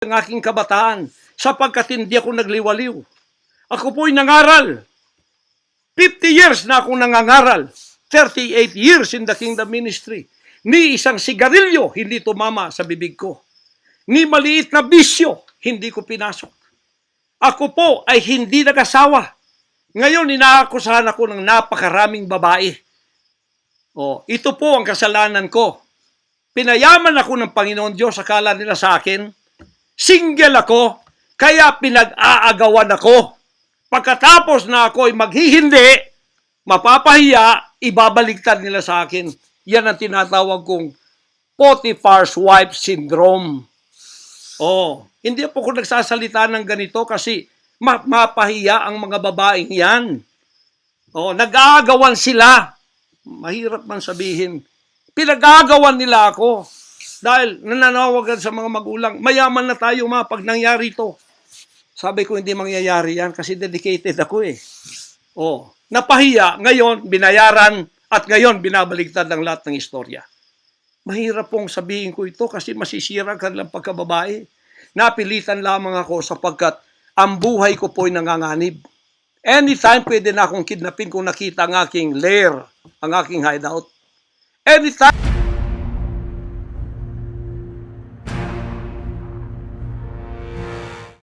ang aking kabataan sapagkat hindi ako nagliwaliw. Ako po'y nangaral. 50 years na akong nangangaral. 38 years in the kingdom ministry. Ni isang sigarilyo hindi tumama sa bibig ko. Ni maliit na bisyo hindi ko pinasok. Ako po ay hindi nag-asawa. Ngayon, inaakusahan ako ng napakaraming babae. O, ito po ang kasalanan ko. Pinayaman ako ng Panginoon Diyos, akala nila sa akin. Single ako, kaya pinag-aagawan ako. Pagkatapos na ako ay maghihindi, mapapahiya, ibabaligtad nila sa akin. Yan ang tinatawag kong Potiphar's wife syndrome. Oh, hindi po ako nagsasalita ng ganito kasi ma- mapahiya ang mga babaeng yan. Oh, nag-aagawan sila. Mahirap man sabihin. Pinag-aagawan nila ako. Dahil nananawagan sa mga magulang, mayaman na tayo ma pag nangyari to. Sabi ko, hindi mangyayari yan kasi dedicated ako eh. Oh, napahiya, ngayon binayaran at ngayon binabaligtad ang lahat ng istorya. Mahirap pong sabihin ko ito kasi masisira ka lang pagkababae. Napilitan lamang ako sapagkat ang buhay ko po'y nanganganib. Anytime pwede na akong kidnapin kung nakita ang aking lair, ang aking hideout. Anytime